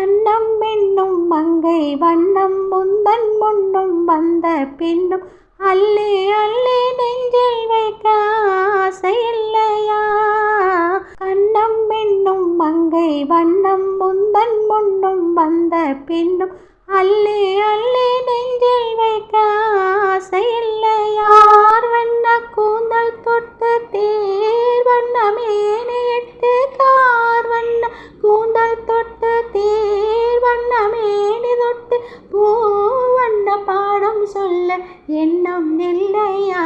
வண்ணம் என்னும் மங்கை வண்ணம் முந்தன் முன்னும் வந்த பின்னும் அள்ளி அள்ளி நெஞ்சில் வைக்க ஆசை இல்லையா? கண்ணம் என்னும் மங்கை வண்ணம் முந்தன் முன்னும் வந்த பின்னும் அள்ளி அள்ளி நெஞ்சில் வைக்க சொல்ல எண்ணம் இல்லையா?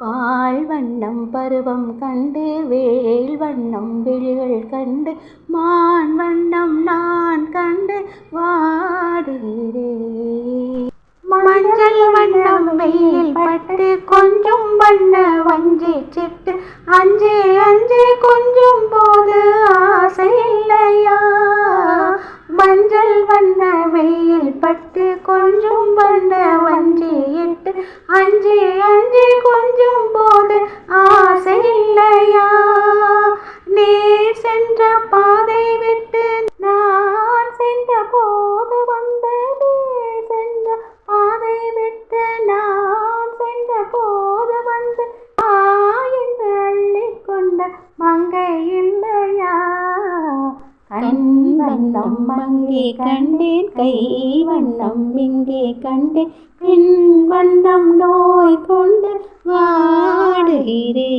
பால் வண்ணம் பருவம் கண்டு வேல் வண்ணம் விழிகள் கண்டு மான் வண்ணம் நான் கண்டு வாடுகிறே. மஞ்சள் வண்ணம் வெயில் பட்டு கொஞ்சம் வண்ண வஞ்சி சிட்டு அஞ்சு அஞ்சே அஞ்சே கொஞ்சம் போது ஆசை வண்ணம் அங்கே கண்டேன் கை வண்ணம் இங்கே கண்டேன் பின் வண்ணம் நோய் கொண்டு வாடுகிறேன்